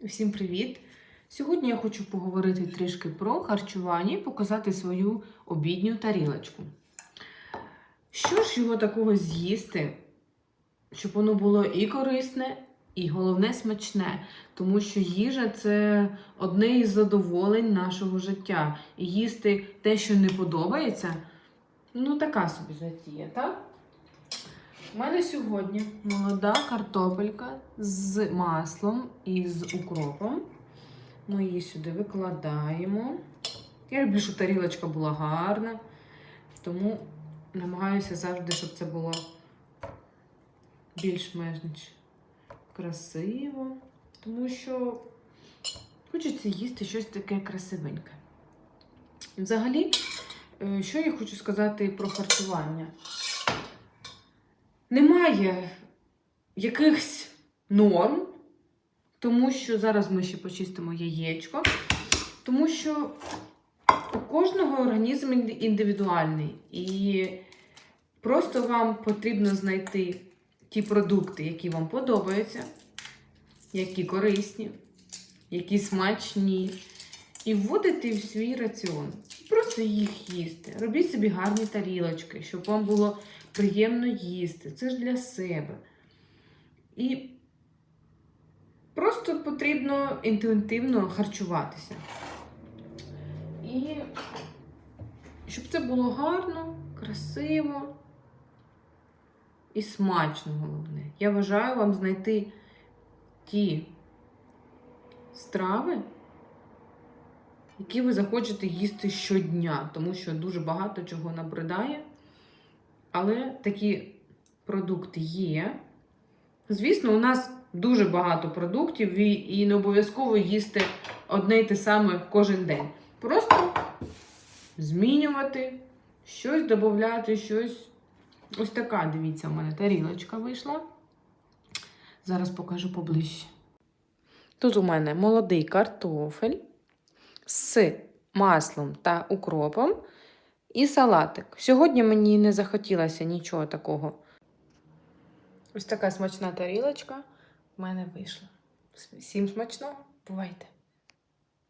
Всім привіт! Сьогодні я хочу поговорити трішки про харчування і показати свою обідню тарілочку. Що ж його такого з'їсти, щоб воно було і корисне, і головне смачне, тому що їжа це одне із задоволень нашого життя. І їсти те, що не подобається, ну така собі затія, так? У мене сьогодні молода картопелька з маслом і з укропом. Ми її сюди викладаємо. Я люблю, щоб тарілочка була гарна, тому намагаюся завжди, щоб це було більш-менш красиво, тому що хочеться їсти щось таке красивеньке. Взагалі, е, що я хочу сказати про харчування? Немає якихось норм, тому що зараз ми ще почистимо яєчко, тому що у кожного організм індивідуальний. І просто вам потрібно знайти ті продукти, які вам подобаються, які корисні, які смачні, і вводити в свій раціон. Просто їх їсти. Робіть собі гарні тарілочки, щоб вам було приємно їсти. Це ж для себе. І просто потрібно інтуїтивно харчуватися. І щоб це було гарно, красиво і смачно, головне. Я бажаю вам знайти ті страви, які ви захочете їсти щодня, тому що дуже багато чого набридає. Але такі продукти є. Звісно, у нас дуже багато продуктів, і, не обов'язково їсти одне й те саме кожен день. Просто змінювати, щось додати, щось. Ось така, дивіться, у мене тарілочка вийшла. Зараз покажу поближче. Тут у мене молодий картофель з маслом та укропом і салатик. Сьогодні мені не захотілося нічого такого. Ось така смачна тарілочка в мене вийшла. Всім смачного, бувайте!